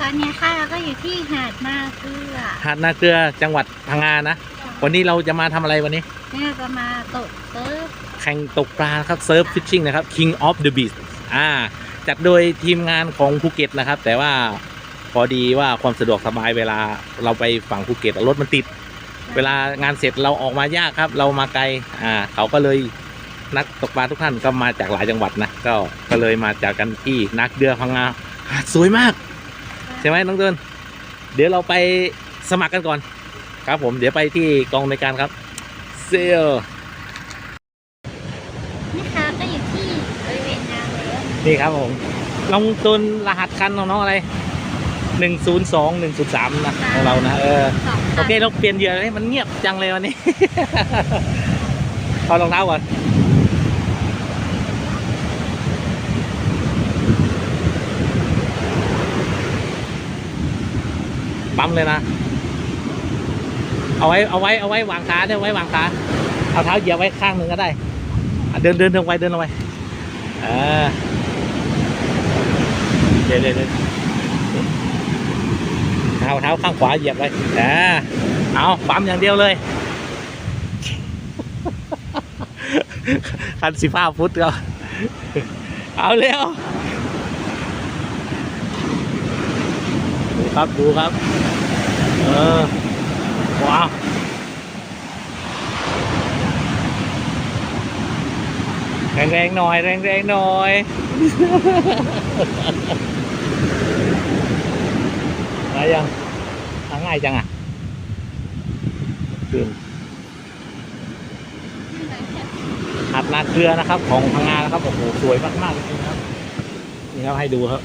ตอนนี้ค่ะเราก็อยู่ที่หาดนาเกลือหาดนาเกลือจังหวัดพังงานะ วันนี้เราจะมาทำอะไรวันนี้เนี่ยจะมาตกเซิร์ฟแข่งตกปลาครับเซิร์ฟฟิชชิ่งนะครับ King of the Beach อ่าจัดโดยทีมงานของภูเก็ตนะครับ แต่ว่าพอดีว่าความสะดวกสบายเวลาเราไปฝั่งภูเก็ตรถมันติด เวลางานเสร็จเราออกมายากครับ เรามาไกลอ่าเขาก็เลยนักตกปลาทุกท่านก็มาจากหลายจังหวัดนะก็ก็เลยมาจากกันที่นักเดือพังงาหาดสวยมาก ใช่ไหมน้องเดินเดี๋ยวเราไปสมัครกันก่อน ครับผมเดี๋ยวไปที่กองในวยการครับเซลนี่ค่ะก็อยู่ที่บริเวณนาเรือนี่ครับผมลงตุนรหัสคันของน้องอะไรหนึ่งศูนย์สองหนึ่งศูนย์สามนะของเรานะเออสองโอเคเราเปลี่ยนเหยื่อเลยมันเงียบจังเลยวันนี้ถอดรองเท้าก่อน ปั๊มเลยนะ เอาไว้เอาไว้เอาไว้วางขาเนี่ยไว้วางขาเอาเท้าเหยียบไว้ข้างหนึ่งก็ได้ เดินเดินลงไปเดินลงไปเออเดี๋ยวเดี๋ยวเดี๋ยวเท้าเท้าข้างขวาเหยียบไว้อ่าเอาปั๊มอย่างเดียวเลยคันสิบห้าฟุตก็เอาเร็วดู ครับดูครับ เออว้าวแรงแรงๆหน่อยแรงแรงๆหน่อยมายังทางง่ายจังอะขึ้นหาดนาเกลือนะครับ ของพังงานะครับโอ้โหสวยมากๆจริงๆครับ นี่ครับให้ดูครับ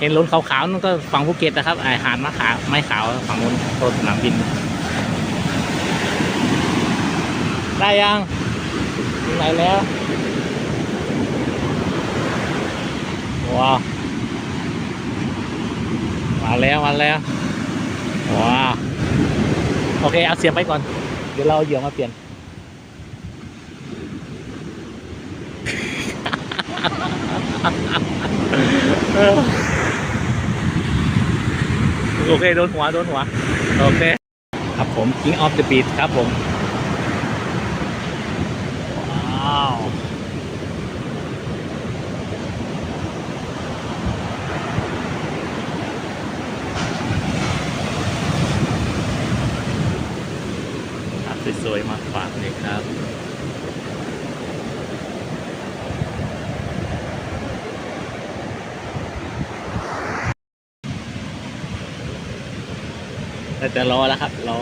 เห็นรถขาวๆนั่นก็ฝั่งภูเก็ตนะครับไอหาดมะขาวไม้ขาวฝั่งนู้นโซนสนามบิน ได้ยังถึงไหนแล้ว ว้าว มาแล้วมาแล้ว ว้าว โอเค เอาเสียบไปก่อน เดี๋ยวเราเอาเหยื่อมาเปลี่ยนโอ เคโดนหัวโดนหัว โอเค ครับผม King of the Beat ครับผม ว้าว ภาพสวยๆมาฝากเลยครับ แต่จะรอแล้วครับ รอ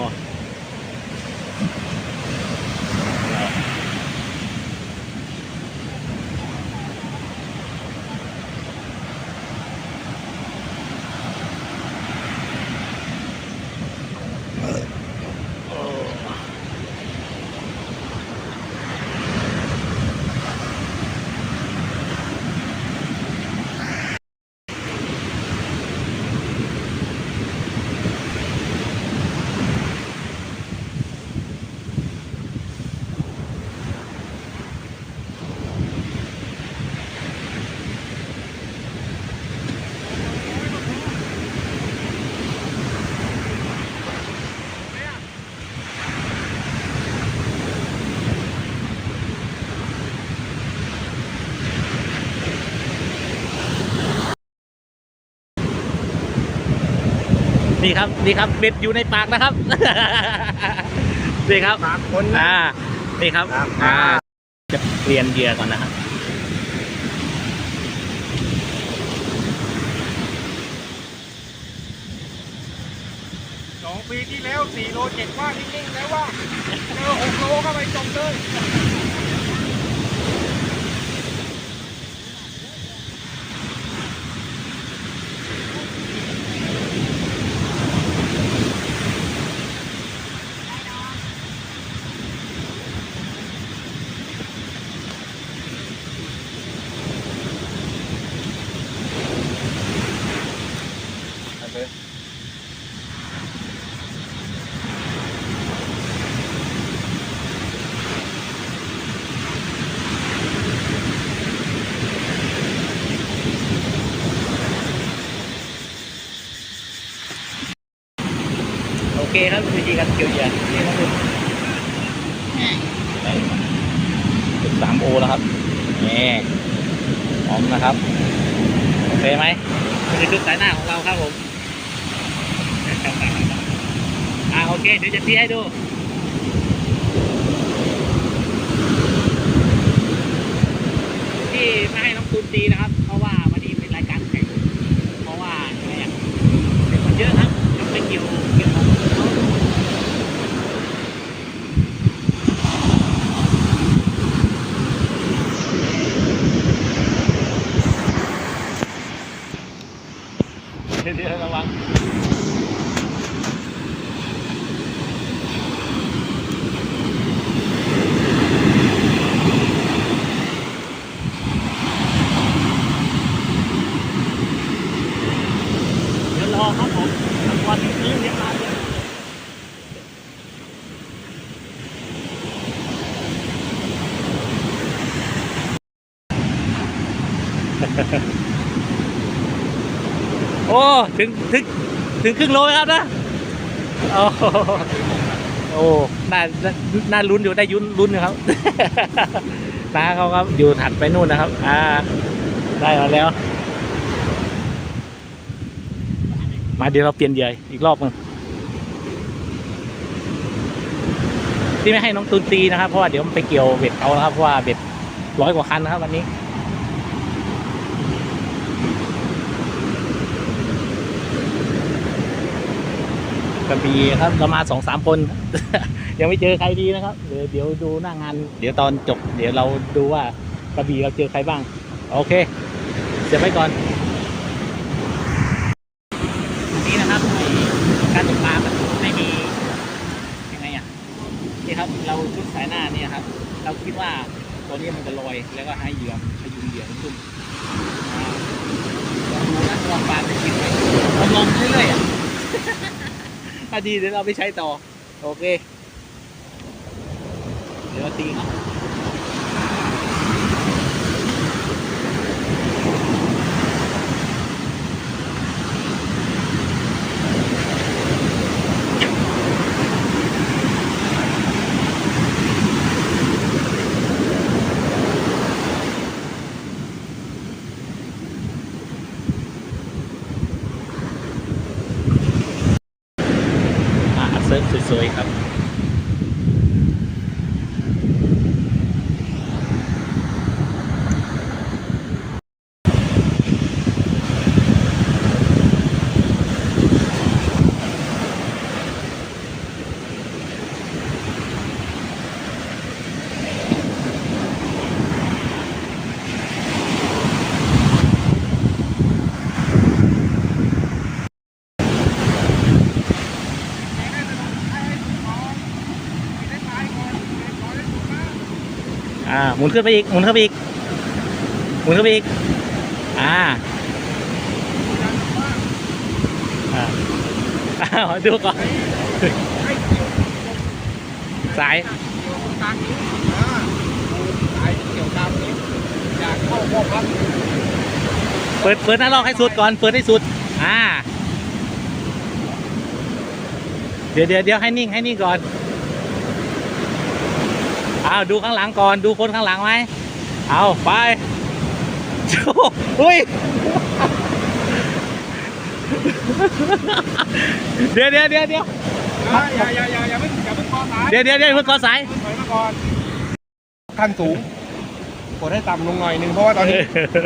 นี่ครับนี่ครับเบ็ดอยู่ในปากนะครับ นี่ครับสามคนนะอ่านี่ครับครับอ่าจะเปลี่ยนเหยื่อก่อนนะครับสองปีที่แล้วสี่โลเจ็ดว่านิ่งๆแล้วว่าเจอหกโลเข้าไปจมเลย การเกี่ยวเหยื่อนี่ครับคุณจุดสามโอแล้วครับนี่พร้อมนะครับโอเคไหมนี่คือชุดสายหน้าของเราครับผมอ่าโอเคเดี๋ยวจะชี้ให้ดูที่ไม่ให้น้องตูนตีนะครับ เพราะว่าวันนี้เป็นรายการแข่งเพราะว่าอะไรอะเป็นคนเยอะครับยังไม่เกี่ยวเกี่ยวของเขาเดี๋ยวๆระวัง เดี๋ย วรอครับผมรางวัลนี้เรียบร้อยเลยโอ้ถึงถึงถึงครึ่งโลครับนะ โอ้โหโอ้น่าน่าลุ้นอยู่ได้ยุ้นลุ้นนะครับตาเขาครับอยู่ถัดไปนู่นนะครับ อ่า ได้มาแล้ว มาเดี๋ยวเราเปลี่ยนเหยื่ออีกรอบหนึงที่ไม่ให้น้องตูนตีนะครับ เพราะว่าเดี๋ยวมันไปเกี่ยวเบ็ดเขานะครับเพราะว่าเบ็ดร้อยกว่าคันนะครับวันนี้ กระบี่ครับเรามาสองสามคน ยังไม่เจอใครดีนะครับเดี๋ยวเดี๋ยวดูหน้างาน เดี๋ยวตอนจบ เดี๋ยวเราดูว่ากระบี่เราเจอใครบ้าง โอเค เสียบไว้ก่อนนะครับการตกปลามันไม่มียังไงอะนี่ครับ เราชุดสายหน้าเนี่ยครับ เราคิดว่า ตัวนี้มันจะลอยแล้วก็ให้เหยื่อพยุงเหยื่อขึ้นลองดูนะลองปลาจะกินไหมเราลองเรื่อยๆอะถ้าดีเดี๋ยวเราไปใช้ต่อ โอเค เดี๋ยวตีเขาครับ อ่าเซิร์ฟ สวยๆครับ มุนขึ้นไปอีก หมุนเข้าไปอีก หมุนเข้าไปอีก อ่าอ้าวดูก่อน สายเกี่ยวกลางนิ้วอยากเข้าข้อพับเปิดเปิดหน้าลอกให้สุดก่อน เปิดให้สุด อ่า เดี๋ยวเดี๋ยวเดี๋ยวให้นิ่งให้นิ่งก่อน อ้าวดูข้างหลังก่อนดูคนข้างหลังไหมเอาไปโอ้อุ้ยเดี๋ยวเดี๋ยวเดี๋ยวเดี๋ยวอ่าอย่าอย่าอย่าอย่าเพิ่งอย่าเพิ่งคอสายเดี๋ยวเดี๋ยวเดี๋ยวเพิ่งกอสายถอยมาก่อนขั้นสูงกดให้ต่ำลงหน่อยนึงเพราะว่าตอนนี้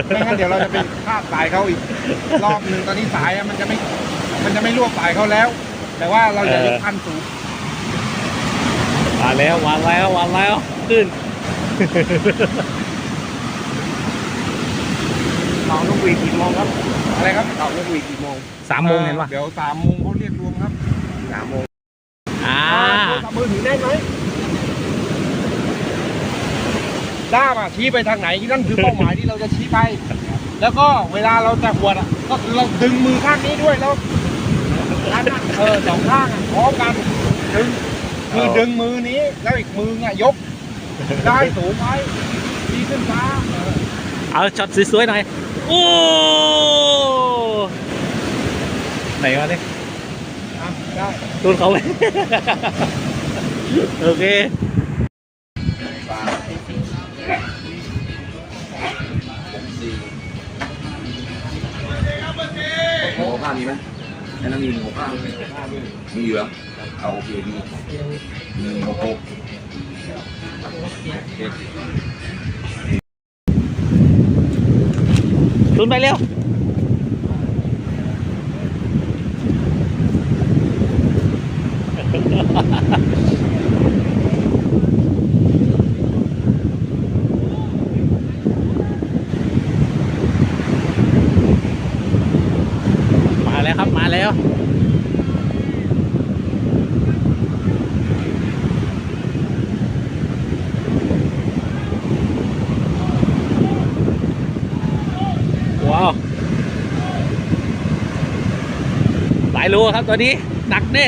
ไม่งั้นเดี๋ยวเราจะไปพลาดสายเขาอีกรอบหนึ่งตอนนี้สายอะมันจะไม่มันจะไม่ลวกสายเขาแล้ว แต่ว่าเราจะยกขั้นสูง มาแล้วมาแล้วมาแล้วขึ้นเต่านกหวีดกี่โมงครับ อะไรครับเต่านกหวีดกี่โมงสามโมงเห็นปะเดี๋ยวสามโมงเขาเรียกรวมครับสามโมงอ่าโทรศัพท์มือถือได้ไหมด้ามอะชี้ไปทางไหนนั่นคือเป้าหมายที่เราจะชี้ไป แล้วก็เวลาเราจะหวดอะก็เราดึงมือข้างนี้ด้วยแล้วอันน่ะเออสองข้างอะพร้อมกันดึง คือดึงมือนี้แล้วอีกมืออะยก ได้สูงไว้ดีขึ้นฟ้าเออเอาช็อตสวยๆหน่อย โอ้ ไหนวะเนี่ยอะโอได้โดนเขาไหมโอเคหมูข้าวมีไหม แค่นั้นมีหมูข้าวมีอยู่แล้วเอาโอเคมีหนึ่งหกหกตุนไปเร็ว มาแล้วครับ มาแล้ว ว้าว หลาย โลครับตัวนี้หนักแน่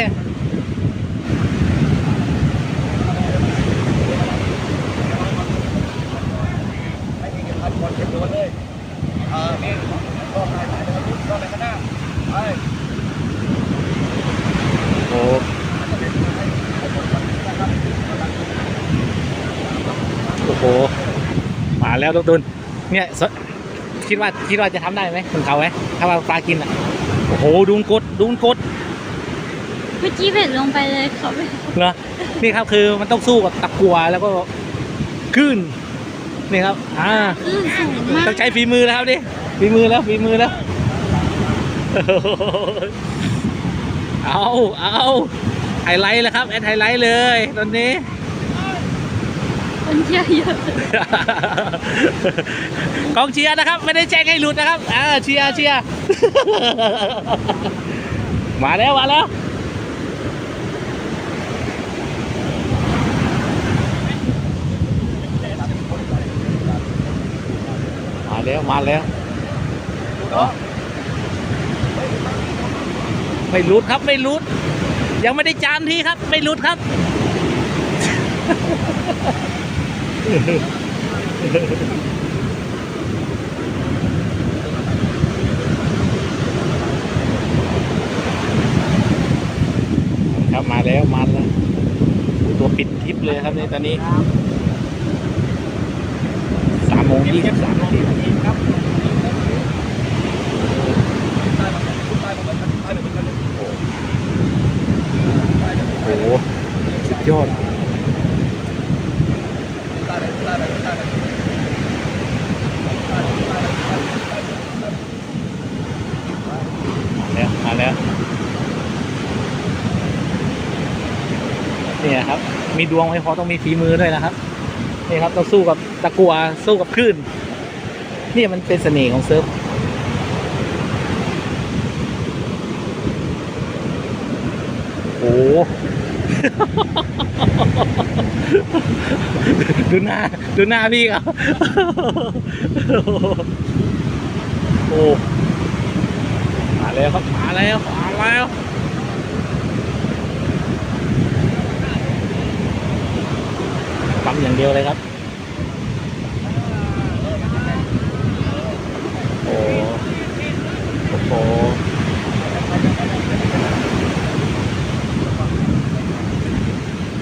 ทำคนเก็บตัวเลยเออนี่ก็ไปไปไปก็ไปข้างหน้าไปโอ้โอ้โหมาแล้วทุกตุนเนี่ยคิดว่าคิดว่าจะทำได้ไหมคนเขาไหมถ้าว่าปลากินอะ โอ้โหดูนกดดูนกดเมื่อกี้เผ็ดลงไปเลยเขาไม่เหรอนี่ครับคือมันต้องสู้กับตะกัวแล้วก็คลื่นนี่ครับอ่าอื้อสูงมากต้องใช้ฝีมือแล้วครับดิฝีมือแล้วฝีมือแล้วเอาเอาไฮไลท์แล้วครับแอดไฮไลท์เลยตอนนี้ คนเที่ยวเยอะ กองเชียร์นะครับ ไม่ได้แจ้งให้หลุดนะครับอ่าเชียร์เชียร์ มาแล้วมาแล้วมาแล้วมาแล้ว ไม่หลุดครับไม่หลุดยังไม่ได้จานที่ครับ ไม่หลุดครับ ครับมาแล้วมาแล้วตัวปิดทริปเลยครับในตอนนี้สามโมงยี่สิบสามนาทีครับโอ้โหสุดยอด มาแล้วนี่ยครับ มีดวงไม่พอต้องมีฝีมือด้วยนะครับนี่ครับต้องสู้กับตะกัวสู้กับคลื่นนี่มันเป็นเสน่ห์ของเซิร์ฟโอ้โหดูหน้าดูหน้าพี่เขาโอ้ แล้วครับมาแล้วมาแล้วปั๊มอย่างเดียวเลยครับ โอ้โอ้โห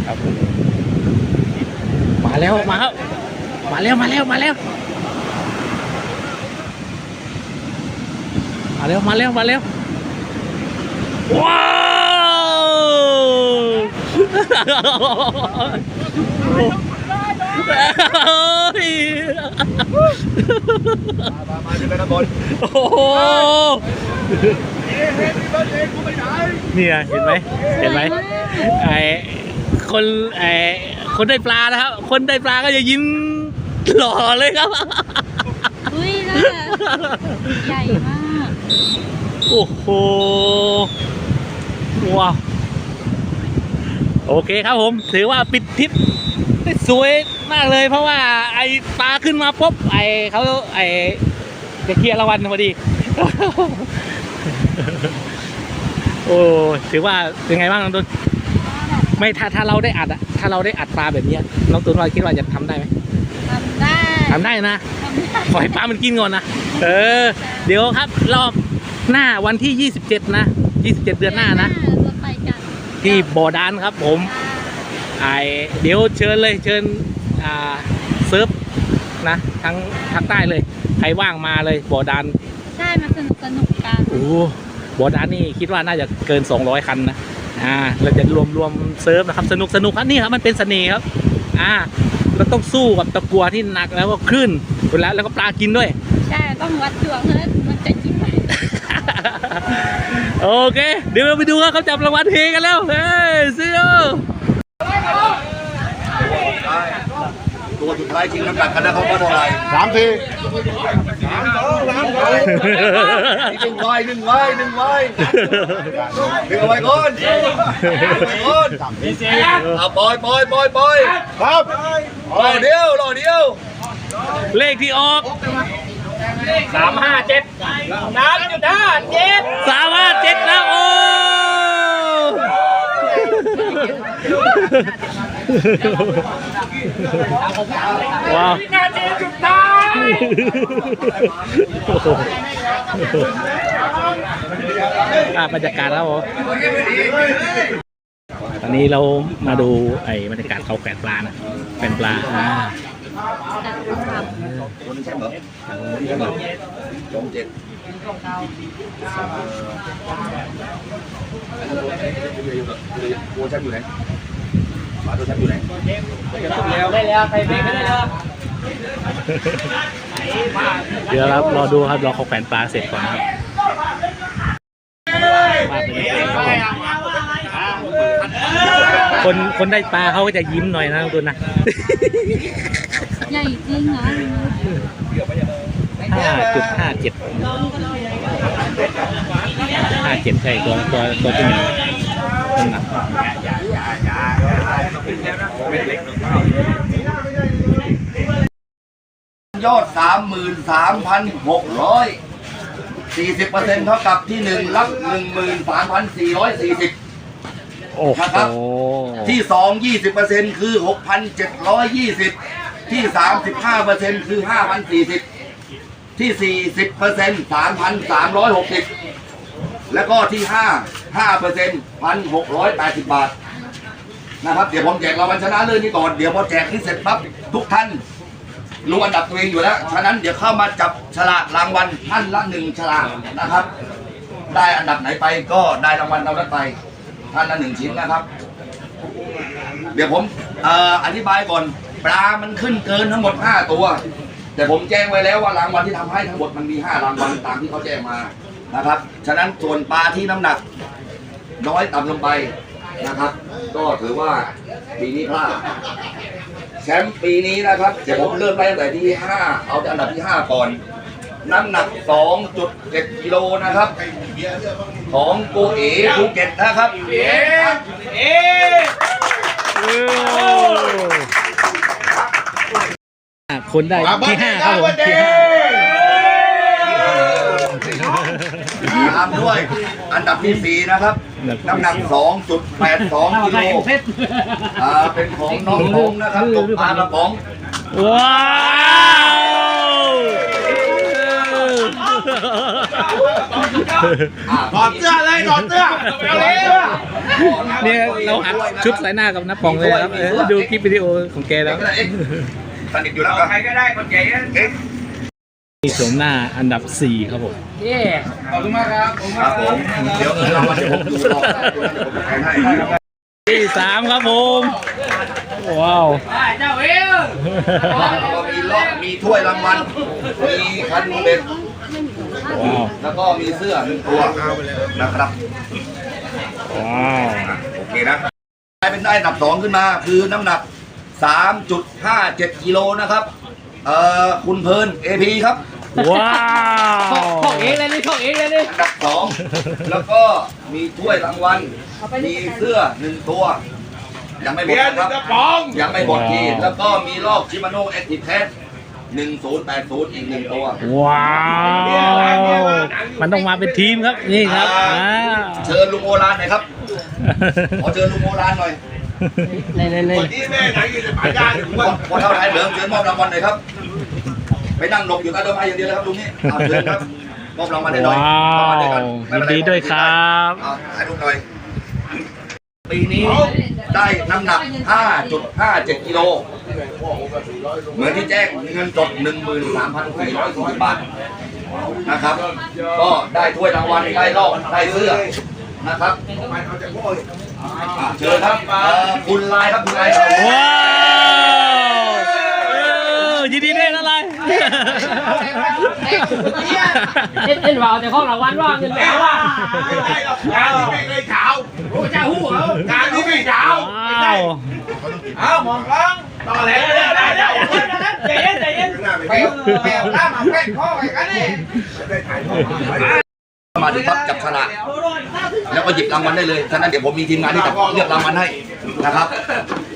ครับผมมาแล้วมาครับมาแล้วมาแล้วมาแล้ว มาแล้วมาแล้วมาแล้วว้าวมามาจะไปนะบอลโอ้โหเฮ้ยเฮ้ยพี่เบิร์ดเองกูไปไหนเนี่ยเห็นไหมเห็นไหมไอคนไอคนได้ปลานะครับ คนได้ปลาก็จะยิ้มหล่อเลยครับ อุ้ยน่าใหญ่มาก โอ้โหว้าวโอเคครับผม ถือว่าปิดทริปได้สวยมากเลยเพราะว่าไอปลาขึ้นมาปุ๊บไอเขาไอจะเคลียร์รางวัลพอดี โอ้ถือว่าเป็นไงบ้างน้องตุนไม่ถ้าถ้าเราได้อัดอะถ้าเราได้อัดปลาแบบเนี้ยน้องตุนว่าคิดว่าจะทำได้ไหมทำได้ทำได้นะทำได้ขอให้ปลามันกินก่อนนะ เออ เดี๋ยวครับรอบหน้าวันที่ 27 นะ 27 เดือนหน้านะจะไปกันที่บ่อดานครับผมไอเดี๋ยวเชิญเลยเชิญอ่าเซิร์ฟนะทั้งทางใต้เลย ใครว่างมาเลยบ่อดานใช่มันสนุกสนุกกันโอ้บ่อดานนี่คิดว่าน่าจะเกิน 200 คันนะอ่าเราจะรวมรวมเซิร์ฟนะครับสนุกสนุกครับนี่ครับมันเป็นเสน่ห์ครับอ่าเราต้องสู้กับตะกัวที่หนักแล้วก็คลื่นเวลาแล้วก็ปลากินด้วย ใช่ต้องวัดดวงเลยมันจะกินไหมโอเค เดี๋ยวเราไปดูครับเขาจับรางวัลเฮกันแล้ว เฮ้ยซีโอตัวสุดท้ายชิงน้ำหนักกันนะครับว่าเท่าไหร่สามทีหนึ่งไว้หนึ่งไว้หนึ่งไว้ดึงเอไว้ก่อนดึงเอาไว้ก่อนเอาปล่อยปล่อยปล่อยปล่อยครับรอเดียวรอเดียว เลขที่ออก สามห้าเจ็ดน้ำจุดห้าเจ็ดสามารถเจ็ดแล้วโอ้ว้าวนาทีสุดท้ายอะบรรยากาศแล้วผมตอนนี้เรามาดูไอ้บรรยากาศเขาแขวนปลานะแขวนปลาอ่า คนแชมป์เหรอจงเจ็ดตัวแชมป์อยู่ไหนมาตัวแชมป์อยู่ไหนได้แล้วใครเบรกไม่ได้แล้วเดี๋ยวครับรอดูครับรอเขาแขวนปลาเสร็จก่อนครับครับคนคนได้ปลาเขาก็จะยิ้มหน่อยนะคุณนะ ใหญ่จริงเหรอห้าจุดห้าเจ็ดห้าเจ็ดใช่ตัวตัวตัวที่หนึ่งน้ำหนักยอดสามหมื่นสามพันหกร้อยสี่สิบเปอร์เซ็นต์เท่ากับที่หนึ่งรับหนึ่งหมื่นสามพันสี่ร้อยสี่สิบโอ้โหครับที่สองยี่สิบเปอร์เซ็นต์คือหกพันเจ็ดร้อยยี่สิบ ที่สามสิบห้าเปอร์เซ็นต์คือห้าพันสี่สิบที่สี่สิบเปอร์เซ็นต์สามพันสามร้อยหกสิบแล้วก็ที่ห้าห้าเปอร์เซ็นต์พันหกร้อยแปดสิบบาทนะครับ เดี๋ยวผมแจกรางวัลชนะเลิศนี้ก่อนเดี๋ยวพอแจกนี้เสร็จปั๊บทุกท่านรู้อันดับตัวเองอยู่แล้ว ฉะนั้นเดี๋ยวเข้ามาจับฉลากรางวัลท่านละหนึ่งฉลากนะครับ ได้อันดับไหนไปก็ได้รางวัลเรานั้นไปท่านละหนึ่งชิ้นนะครับ เดี๋ยวผมออธิบายก่อน ปลามันขึ้นเกินทั้งหมด5ตัว แต่ผมแจ้งไว้แล้วว่ารางวัลที่ทำให้ทั้งหมดมันมี5รางวัลตามที่เขาแจ้งมานะครับ ฉะนั้นส่วนปลาที่น้ำหนัก น้อยต่ำลงไปนะครับ ก็ถือว่าปีนี้พลาดแชมป์ปีนี้นะครับเดี๋ยวผมเริ่มไล่ตั้งแต่ที่5เอาแต่อันดับที่5ก่อนน้ำหนัก 2.7 กิโลนะครับ ของโกเอ๋ภูเก็ตนะครับเอะ คนได้ที่ห้าครับผมที่ห้าตามด้วยอันดับที่ 4 นะครับ น้ำหนัก 2.82กิโลอ่าเป็นของน้องพงษ์นะครับตกปลากระป๋องว้าวถอดเสื้อเลยถอดเสื้อเอาเลยเนี่ยเราอัดชุดสายหน้ากับน้าปองเลยครับเออดูคลิปวิดีโอของแกแล้วเอ๊ะ สนิทอยู่แล้วใครก็ได้คนใหญ่เอ๊ะนี่โฉมหน้าอันดับ 4 ครับผมขอบคุณมากครับครับผมเดี๋ยวเรามาเดี๋ยวผมดูรอบหน้าดูนะเดี๋ยวผมจะแทงให้ที่สามครับผม ว้าวก็มีรอบมีถ้วยรางวัลมีคันเบ็ดว้าว แล้วก็มีเสื้อหนึ่งตัวนะครับว้าว โอเคนะกลายเป็นได้อันดับสองขึ้นมา คือน้ำหนัก 3.57กิโลนะครับเอ่อคุณเพลิน AP ครับว้าวของเองเลยนี่ของเองเลยนี่อันดับสองแล้วก็มีถ้วยรางวัลมีเสื้อหนึ่งตัว ยังไม่หมดนะครับยังไม่หมดทีแล้วก็มีลอกชิมาโน่แอคทีฟแทส1080อีกหนึ่งตัว ว้าว มันต้องมาเป็นทีมครับ นี่ครับอ่าเชิญลุงโอรานหน่อยครับ ขอเชิญลุงโอรานหน่อย เลยเลยเลยพอพอเท่าไหร่เหลืองเชิญมอบรางวัลหน่อยครับ ไปนั่งหลบอยู่ใต้ต้นไม้อย่างเดียวเลยครับลุงนี่เอาเชิญครับมอบรางวัลให้หน่อยว้าวมอบรางวัลให้กันไม่ยิเป็นนไรดีด้วยครับเอาถ่ายรูปหน่อยปีนี้ได้น้ำหนัก 5.57 กิโล เหมือนที่แจ้งเงินสด13,440บาทนะครับ ก็ได้ถ้วยรางวัลได้รอบได้เสื้อนะครับอะ เชิญครับเอ่อคุณลายครับคุณลายครับว้าวเออยินดีด้วยนะไรเอ็นเอ็นวาวแต่ข้องรางวัลว่าเงินแบงค์ว่างานที่ไม่เคยเช้าโอ้จ้าหู้เหรองานที่ไม่เช้าว้าวเอ้ามองกล้องต่อแหล้วได้ได้ได้ใจเย็นใจเย็นไปไปเอาล่ามมาแก้ข้อไปกันนี่มาถึงปั๊บจับฉลาก แล้วก็หยิบรางวัลได้เลยฉะนั้นเดี๋ยวผมมีทีมงานที่จะเลือกรางวัลให้นะครับ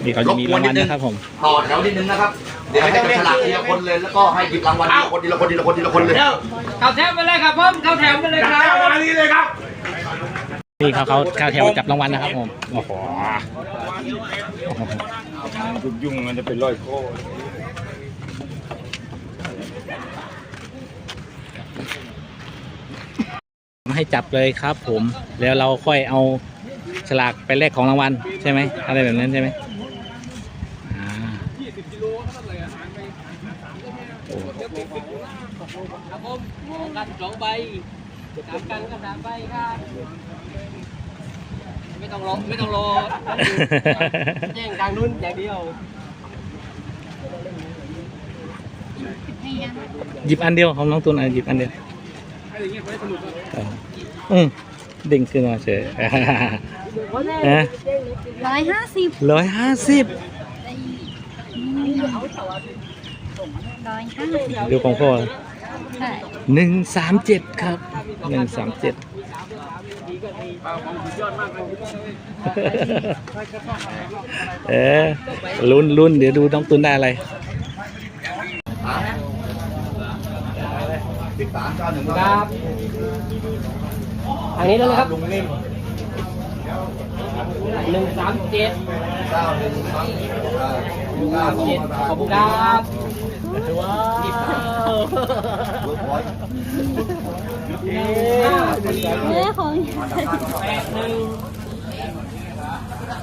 นี่เขาจะมีรางวัลนะครับผมต่อแถวนิดนึงนะครับ เดี๋ยวให้จับฉลากทีละคนเลยแล้วก็ให้หยิบรางวัลทีละคนทีละคนทีละคนทีละคนเลยเข้าแถวไปเลยครับผมเข้าแถวไปเลยครับมานี่เลยครับนี่เขาเขาเข้าแถวจับรางวัลนะครับผมโอ้โหยุ่งมันจะเป็นร้อยโค้ ให้จับเลยครับผมแล้วเราค่อยเอาฉลากไปแลกของรางวัลใช่ไหมอะไรแบบนั้นใช่ไหมอ่าโอ้ครับผมกันสองใบสามกันก็สามใบครับไม่ต้องรอไม่ต้องรอแย่งทางนู้นอย่างเดียวหยิบอันเดียวของน้องตุนอะหยิบอันเดียว อออืมเด้งขึ้นมาเฉยนะร้อยห้าสิบร้อยห้าสิบร้อยห้าสิบดูของพ่อใช่หนึ่งสามเจ็ดครับหนึ่งสามเจ็ดเออลุ้นลุ้นเดี๋ยวดูน้องตุนได้อะไร สิบสามเก้าหนึ่งครับทางนี้เลยนะครับลุงนิ่มหนึ่งสามเจ็ดเก้าหนึ่งครับเก้าสองเจ็ดคขรัอบบคุณครับว้าวเวิร์กพอยต์เรื่องของแปดหนึ่ง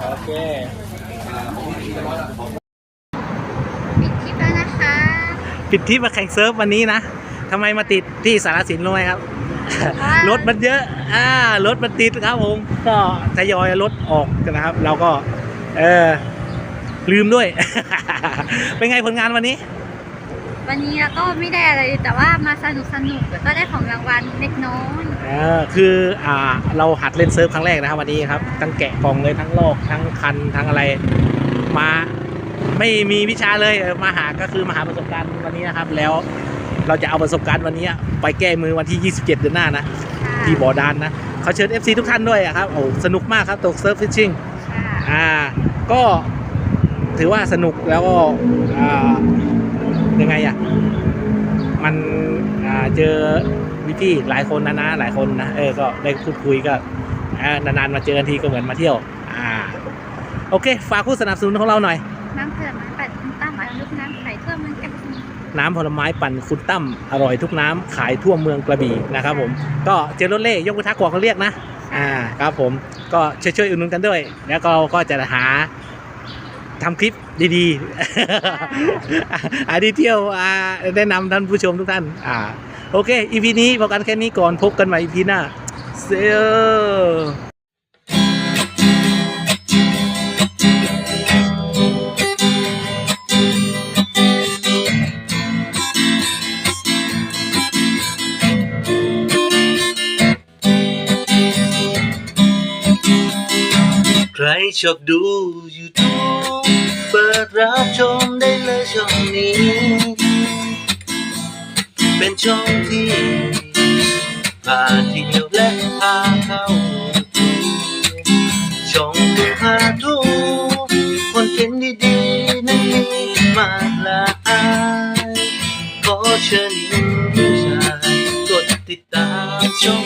โอเคปิดคลิปแล้วนะคะ ปิดทริปมาแข่งเซิร์ฟวันนี้นะ ทำไมมาติดที่สารสินรู้ไหมครับ รถมันเยอะอ่ารถมันติดครับผมก็ทยอยรถออกกันนะครับ เราก็ เออลืมด้วย เป็นไงผลงานวันนี้ วันนี้เราก็ไม่ได้อะไรแต่ว่ามาสนุกสนุกแล้วก็ได้ของรางวัลเล็กน้อยเออคืออ่าเราหัดเล่นเซิร์ฟครั้งแรกนะครับ วันนี้ครับ ทั้งแกะกล่องเลยทั้งลอกทั้งคันทั้งอะไร มาไม่มีวิชาเลยเออมาหาก็คือมาหาประสบการณ์วันนี้นะครับ แล้ว เราจะเอาประสบการณ์วันนี้ไปแก้มือวันที่ 27 เดือนหน้านะค่ะที่บ่อดานนะเขาเชิญ FC ทุกท่านด้วยอะครับโอ้สนุกมากครับตกเซิร์ฟฟิชชิ่งค่ะอ่าก็ถือว่าสนุกแล้วก็อ่ายังไงอะมันอ่าเจอพี่ๆหลายคนนะนะหลายคนนะเออก็ได้พูดคุยก็อ่านานๆมาเจอกันทีก็เหมือนมาเที่ยวอ่าโอเค ฝากผู้สนับสนุนของเราหน่อย น้ำผลไม้ปั่นคุณตั้มอร่อยทุกน้ำขายทั่วเมืองกระบี่นะครับผมก็เจอรถเล่ยกกระทะกวางเขาเรียกนะอ่าครับผมก็ช่วยๆอุดหนุนกันด้วย แล้วก็ก็จะหาทำคลิปดีๆหาดีเที่ยวอ่าแนะนำท่านผู้ชมทุกท่านอ่าโอเคอีพีนี้พอกันแค่นี้ก่อนพบกันใหม่อีพีหน้าเซล ชอบดู YouTube เปิดรับชมได้เลยช่องนี้ เป็นช่องที่พาเที่ยวและพาเข้าช่องพาทุกคนเห็นดีๆนั้นมีมากหลายขอเชิญยิ้มชายกดติดตามช่อง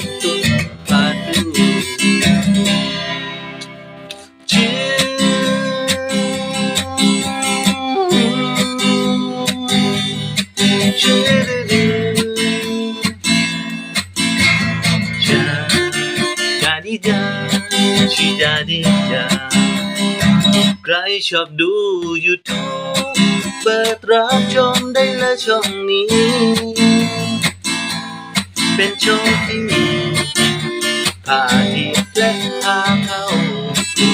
ชอบดู YouTube เปิดรับชมได้เลยช่องนี้ เป็นช่องที่มีพาทิตและพาเข้าดู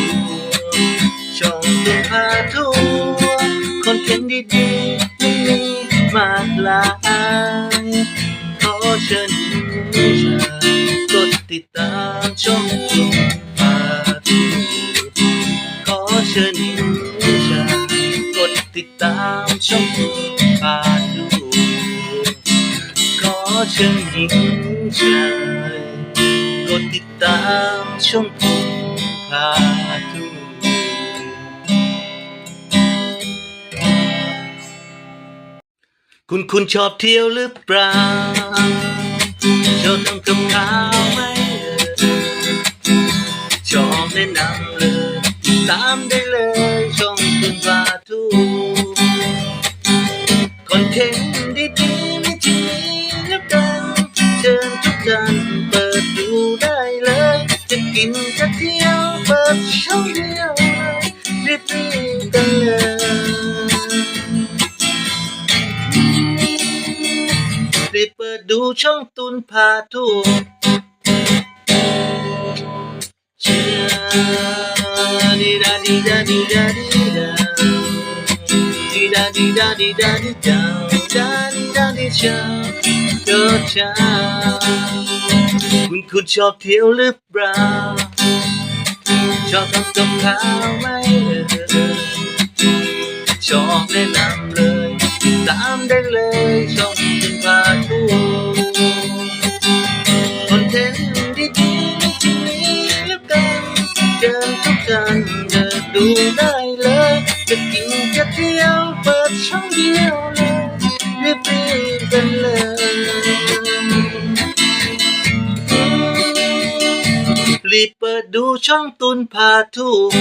ช่องตุนพาทัวร์คอนเทนต์ดีๆไม่มีมากลายขอเชิญผู้ชายกดติดตามช่องตุนพาทัวร์ขอเชิญ ติดตามช่องตุนพาทัวร์ขอเชิญหญิงชายกดติดตามช่องตุนพาทัวร์คุณคุณชอบเที่ยวหรือเปล่าชอบทำกับข้าวไหมเอ่ยชอบแนะนำเลย ตามได้เลยช่องคุณพาทู อนเทนต์ดีๆไม่จริงมีแล้วกันเชิญทุกท่านเปิดดูได้เลย จะกินจะเที่ยวเปิดช่องเดียวเลยรีบๆกันเลยรีบเปิดดูช่องตุนพาทัวร์เชียดีดาดีดาดีดาดีดา ดีดาดีดาดีดาดีดาดาดีดาดีชาโดชาคุณคุณชอบเที่ยวหรือเปล่า ชอบทำกับข้าวไหมเอ่ยชอบแนะนำเลย ตามได้เลยชองเป็นพาทัวคอนเทนต์ดีๆที่มีแล้วกันเชิญทุกท่านเดินดูได้ ดียว เปิดช่องเดียวเลยรีบๆกันเลยรีบเปิดดูช่องตุนพาทัวร์